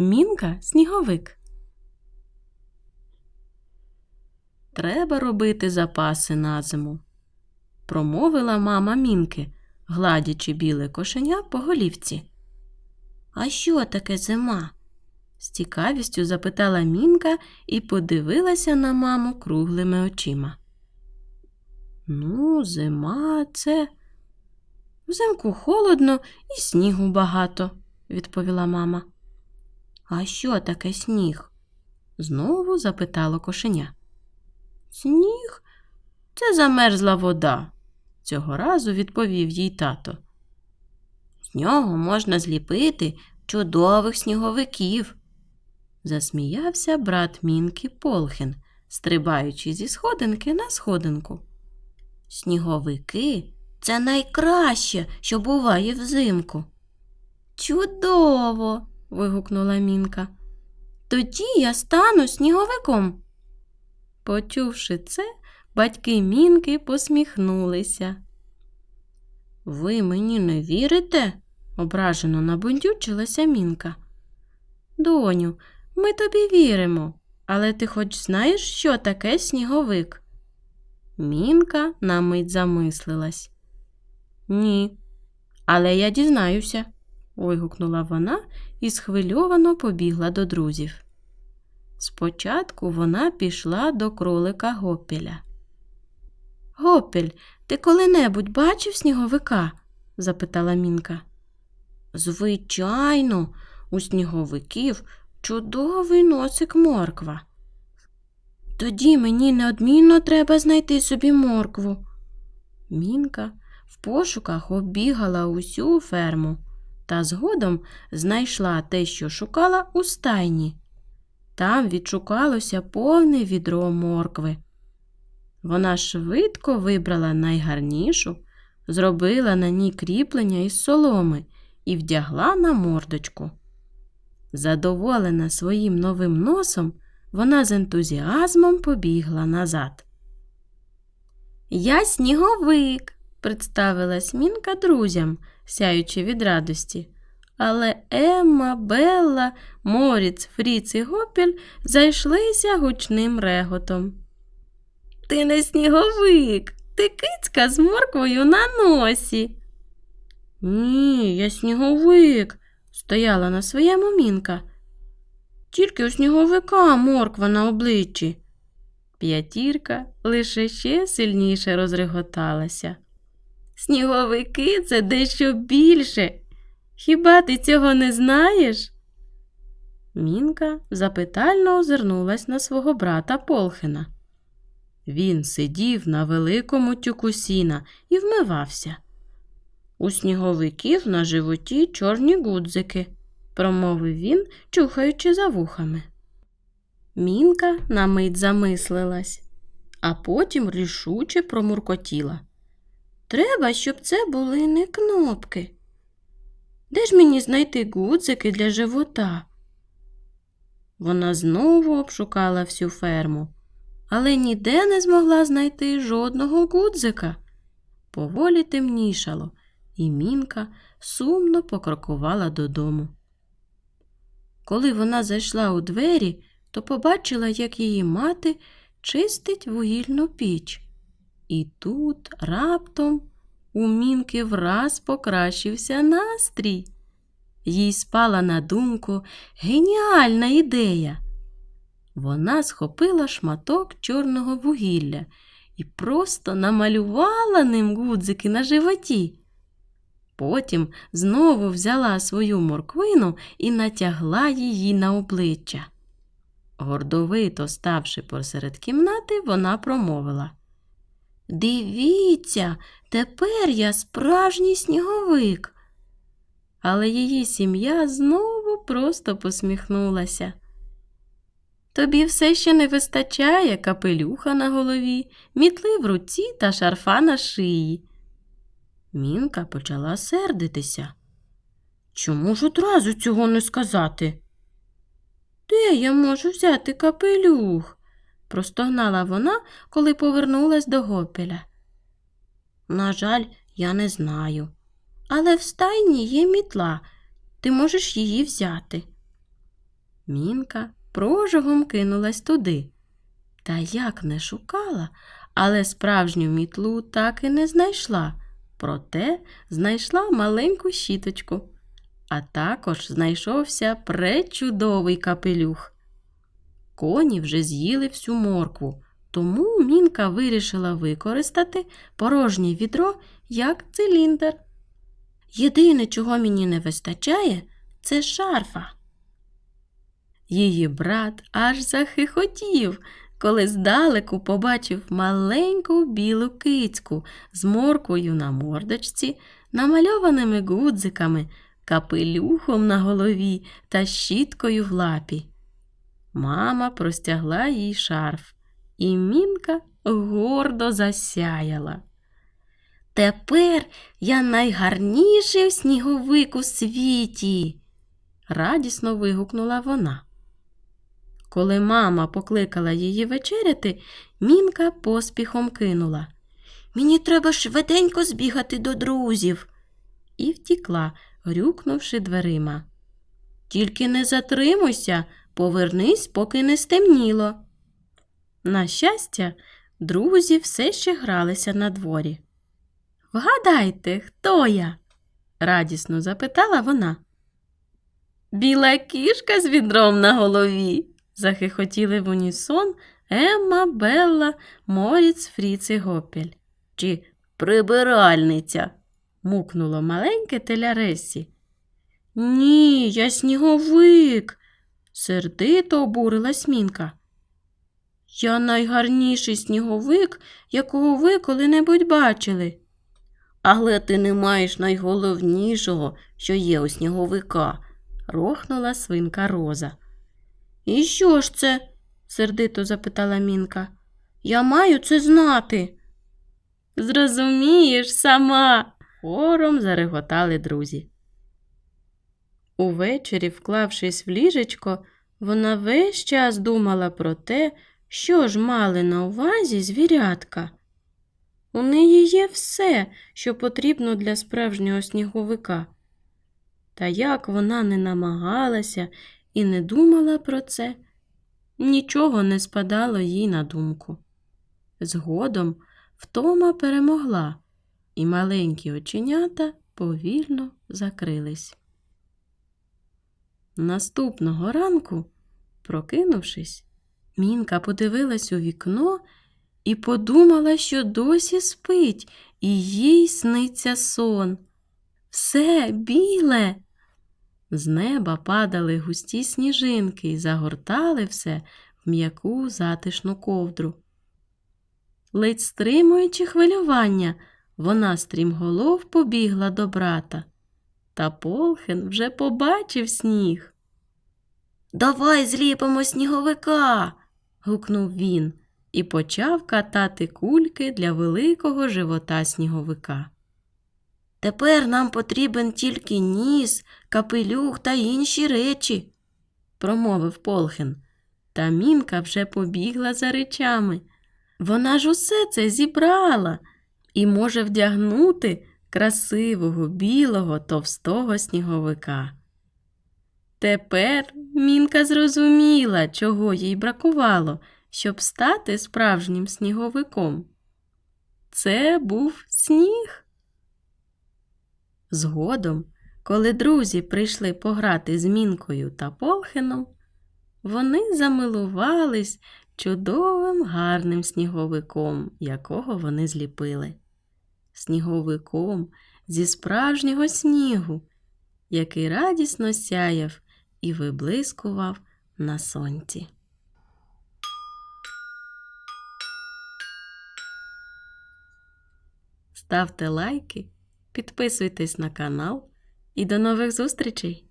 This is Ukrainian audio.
Мінка сніговик. Треба робити запаси на зиму, промовила мама Мінки, гладячи біле кошеня по голівці. А що таке зима? з цікавістю запитала Мінка і подивилася на маму круглими очима. Ну, зима це. Взимку холодно і снігу багато, відповіла мама. А що таке сніг? знову запитало кошеня. Сніг це замерзла вода, цього разу відповів їй тато. З нього можна зліпити чудових сніговиків, засміявся брат Мінки Полхин, стрибаючи зі сходинки на сходинку. Сніговики це найкраще, що буває взимку. Чудово. Вигукнула Мінка. Тоді я стану сніговиком. Почувши це, батьки Мінки посміхнулися. Ви мені не вірите? ображено набундючилася Мінка. Доню, ми тобі віримо, але ти хоч знаєш, що таке сніговик? Мінка на мить замислилась. Ні, але я дізнаюся, вигукнула вона і схвильовано побігла до друзів. Спочатку вона пішла до кролика Гопеля. Гопель, ти коли-небудь бачив сніговика? запитала Мінка. Звичайно, у сніговиків чудовий носик морква. Тоді мені неодмінно треба знайти собі моркву. Мінка в пошуках оббігала усю ферму та згодом знайшла те, що шукала у стайні. Там відшукалося повне відро моркви. Вона швидко вибрала найгарнішу, зробила на ній кріплення із соломи і вдягла на мордочку. Задоволена своїм новим носом, вона з ентузіазмом побігла назад. Я сніговик, представилась Мінка друзям, сяючи від радості. Але Емма, Белла, Моріц, Фріц і Гопіль зайшлися гучним реготом. Ти не сніговик, ти кицька з морквою на носі. Ні, я сніговик, стояла на своєму мінка. Тільки у сніговика морква на обличчі. П'ятірка лише ще сильніше розреготалася. Сніговики це дещо більше. Хіба ти цього не знаєш? Мінка запитально озирнулась на свого брата Полхина. Він сидів на великому тюку сіна і вмивався. У сніговиків на животі чорні гудзики, промовив він, чухаючи за вухами. Мінка на мить замислилась, а потім рішуче промуркотіла. Треба, щоб це були не кнопки. Де ж мені знайти гудзики для живота? Вона знову обшукала всю ферму, але ніде не змогла знайти жодного гудзика. Поволі темнішало, і мінка сумно покрокувала додому. Коли вона зайшла у двері, то побачила, як її мати чистить вугільну піч. І тут раптом у мінки враз покращився настрій. Їй спала на думку геніальна ідея. Вона схопила шматок чорного вугілля і просто намалювала ним гудзики на животі. Потім знову взяла свою морквину і натягла її на обличчя. Гордовито ставши посеред кімнати, вона промовила Дивіться, тепер я справжній сніговик. Але її сім'я знову просто посміхнулася. Тобі все ще не вистачає капелюха на голові, мітли в руці та шарфа на шиї. Мінка почала сердитися. Чому ж одразу цього не сказати? Де я можу взяти капелюх? Простогнала вона, коли повернулась до гопеля. На жаль, я не знаю. Але в стайні є мітла, ти можеш її взяти. Мінка прожогом кинулась туди. Та як не шукала, але справжню мітлу так і не знайшла. Проте знайшла маленьку щіточку, а також знайшовся пречудовий капелюх. Коні вже з'їли всю моркву, тому мінка вирішила використати порожнє відро як циліндр. Єдине, чого мені не вистачає, це шарфа. Її брат аж захихотів, коли здалеку побачив маленьку білу кицьку з морквою на мордочці, намальованими гудзиками, капелюхом на голові та щіткою в лапі. Мама простягла їй шарф, і мінка гордо засяяла. Тепер я найгарніший сніговик у світі, радісно вигукнула вона. Коли мама покликала її вечеряти, мінка поспіхом кинула. Мені треба швиденько збігати до друзів. І втікла, грюкнувши дверима. Тільки не затримуйся, повернись, поки не стемніло. На щастя, друзі все ще гралися на дворі. Вгадайте, хто я? радісно запитала вона. Біла кішка з відром на голові. захихотіли в унісон Емма, Белла, Моріц, Фріц і Гопель. Чи прибиральниця? мукнуло маленьке теля Ресі. Ні, я сніговик, сердито обурилась Мінка. Я найгарніший сніговик, якого ви коли-небудь бачили. Але ти не маєш найголовнішого, що є у сніговика, рохнула свинка Роза. І що ж це? сердито запитала Мінка. Я маю це знати. Зрозумієш сама, хором зареготали друзі. Увечері, вклавшись в ліжечко, вона весь час думала про те, що ж мали на увазі звірятка. У неї є все, що потрібно для справжнього сніговика. Та як вона не намагалася і не думала про це, нічого не спадало їй на думку. Згодом втома перемогла, і маленькі оченята повільно закрились. Наступного ранку, прокинувшись, Мінка подивилась у вікно і подумала, що досі спить, і їй сниться сон. Все біле. З неба падали густі сніжинки і загортали все в м'яку затишну ковдру. Ледь стримуючи хвилювання, вона стрімголов побігла до брата. Та Полхен вже побачив сніг. Давай зліпимо сніговика. гукнув він і почав катати кульки для великого живота сніговика. Тепер нам потрібен тільки ніс, капелюх та інші речі, промовив Полхен. Та мінка вже побігла за речами. Вона ж усе це зібрала і може вдягнути красивого білого товстого сніговика. Тепер мінка зрозуміла, чого їй бракувало, щоб стати справжнім сніговиком. Це був сніг. Згодом, коли друзі прийшли пограти з Мінкою та Полхеном, вони замилувались чудовим гарним сніговиком, якого вони зліпили. Сніговиком зі справжнього снігу, який радісно сяяв і виблискував на сонці. Ставте лайки, підписуйтесь на канал і до нових зустрічей!